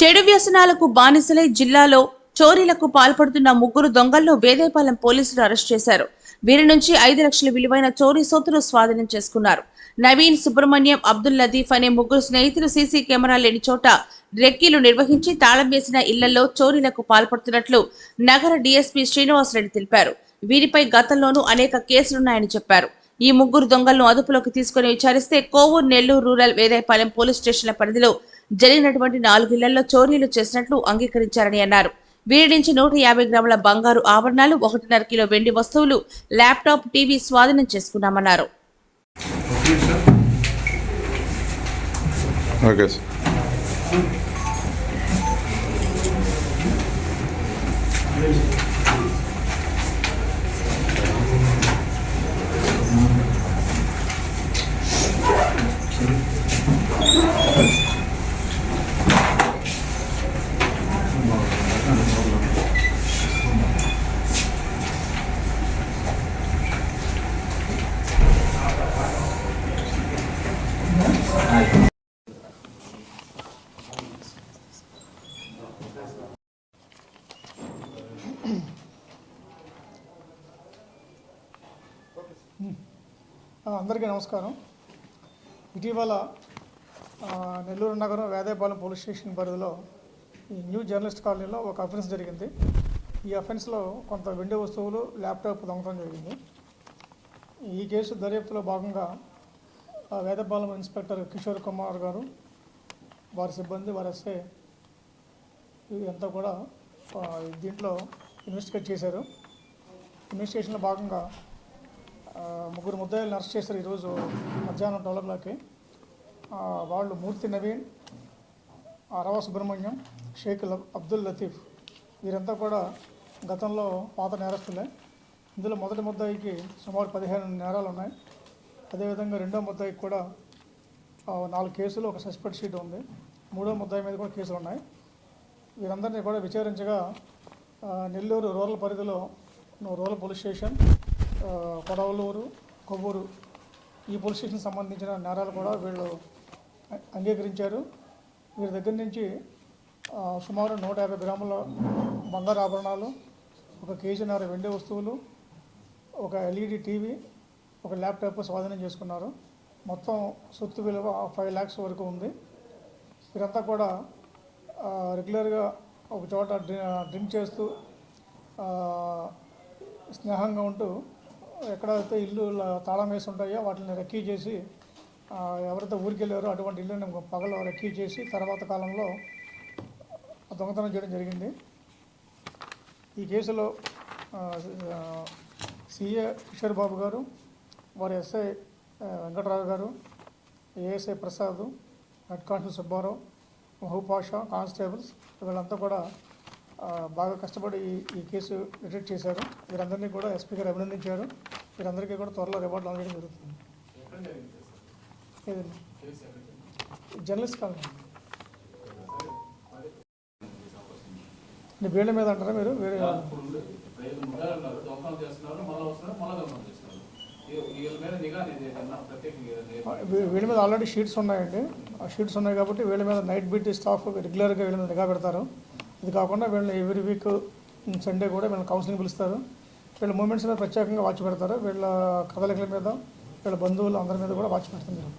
చెడు వ్యసనాలకు బానిసలై జిల్లాలో చోరీలకు పాల్పడుతున్న ముగ్గురు దొంగలను వేదేపాలెం పోలీసులు అరెస్ట్ చేశారు. వీరి నుంచి ఐదు లక్షల విలువైన చోరీ సొత్తును స్వాధీనం చేసుకున్నారు. నవీన్ సుబ్రహ్మణ్యం అబ్దుల్ లదీఫ్ అనే ముగ్గురు స్నేహితులు సీసీ కెమెరా లేని చోట రెక్కీలు నిర్వహించి తాళం వేసిన ఇళ్ళలో చోరీలకు పాల్పడుతున్నట్లు నగర డీఎస్పీ శ్రీనివాసరెడ్డి తెలిపారు. వీరిపై గతంలోనూ అనేక కేసులున్నాయని చెప్పారు. ఈ ముగ్గురు దొంగలను అదుపులోకి తీసుకుని విచారిస్తే కోవూరు నెల్లూరు రూరల్ వేదాయపాలెం పోలీస్ స్టేషన్ల పరిధిలో జరిగినటువంటి నాలుగు ఇళ్ళలో చోరీలు చేసినట్లు అంగీకరించారని అన్నారు. వీరి నుంచి నూట యాభై గ్రాముల బంగారు ఆభరణాలు ఒకటిన్నర కిలో వెండి వస్తువులు ల్యాప్టాప్ టీవీ స్వాధీనం చేసుకున్నామన్నారు. ఓకే అందరికీ నమస్కారం. ఇటీవల నెల్లూరు నగరం వేదాయపాలెం పోలీస్ స్టేషన్ పరిధిలో ఈ న్యూ జర్నలిస్ట్ కాలనీలో ఒక అఫెన్స్ జరిగింది. ఈ అఫెన్స్లో కొంత వెండి వస్తువులు ల్యాప్టాప్ దొంగతనం జరిగింది. ఈ కేసు దర్యాప్తులో భాగంగా వేదపాలెం ఇన్స్పెక్టర్ కిషోర్ కుమార్ గారు వారి సిబ్బంది వారి ఎస్ఏ ఇదంతా కూడా దీంట్లో ఇన్వెస్టిగేట్ చేశారు. ఇన్వెస్టిగేషన్లో భాగంగా ముగ్గురు ముద్దాయిలు అరెస్ట్ చేశారు ఈరోజు మధ్యాహ్నం ట్వెల్వ్ ఓ క్లాక్కి. వాళ్ళు మూర్తి నవీన్ అరవ సుబ్రహ్మణ్యం షేక్ అబ్దుల్ లతీఫ్ వీరంతా కూడా గతంలో పాత నేరస్తులే. ఇందులో మొదటి ముద్దాయికి సుమారు పదిహేను నేరాలు ఉన్నాయి. అదేవిధంగా రెండో ముద్దాయికి కూడా నాలుగు కేసులు ఒక సస్పెక్ట్ షీట్ ఉంది. మూడో ముద్దాయి మీద కూడా కేసులు ఉన్నాయి. వీరందరినీ కూడా విచారించగా నెల్లూరు రూరల్ పరిధిలో rural police station Kodavalur Kovvur ఈ పోలీస్ స్టేషన్ సంబంధించిన నేరాలు కూడా వీళ్ళు అంగీకరించారు. వీరి దగ్గర నుంచి సుమారు నూట యాభై గ్రాముల బంగారు ఆభరణాలు ఒక కేజీన్నర వెండి వస్తువులు ఒక ఎల్ఈడి టీవీ ఒక ల్యాప్టాప్ స్వాధీనం చేసుకున్నారు. మొత్తం సొత్తు విలువ ఫైవ్ ల్యాక్స్ వరకు ఉంది. వీరంతా కూడా రెగ్యులర్గా ఒక చోట డ్రి డ్రింక్ చేస్తూ స్నేహంగా ఉంటూ ఎక్కడైతే ఇల్లు తాళం వేసి ఉంటాయో వాటిని రెక్కీ చేసి ఎవరైతే ఊరికి వెళ్ళారో అటువంటి ఇల్లుని పగలు రెక్కీ చేసి తర్వాత కాలంలో దొంగతనం చేయడం జరిగింది. ఈ కేసులో సీఏ సిఏ కిషోర్ బాబు గారు వారి ఎస్ఐ వెంకటరావు గారు ASI Prasad head constable Subbarao Mahaboob constables వీళ్ళంతా కూడా బాగా కష్టపడి ఈ ఈ కేసు డిటెక్ట్ చేశారు. వీరందరినీ కూడా ఎస్పీ గారు అభినందించారు. వీరందరికీ కూడా త్వరలో రివార్డులు అందడం జరుగుతుంది. జర్నలిస్ట్ కాలనీ వీళ్ళ మీద అంటారా మీరు? వేరే వీళ్ళ మీద ఆల్రెడీ షీట్స్ ఉన్నాయండి. ఆ షీట్స్ ఉన్నాయి కాబట్టి వీళ్ళ మీద నైట్ బీట్ స్టాఫ్ రెగ్యులర్గా వీళ్ళ మీద నిఘా పెడతారు. ఇది కాకుండా వీళ్ళని ఎవ్రీ వీక్ సండే కూడా వీళ్ళని కౌన్సిలింగ్ పిలుస్తారు. వీళ్ళ మూమెంట్స్ మీద ప్రత్యేకంగా వాచ్ పెడతారు. వీళ్ళ కదలికల మీద వీళ్ళ బంధువులు అందరి మీద కూడా వాచ్ పెడతారు.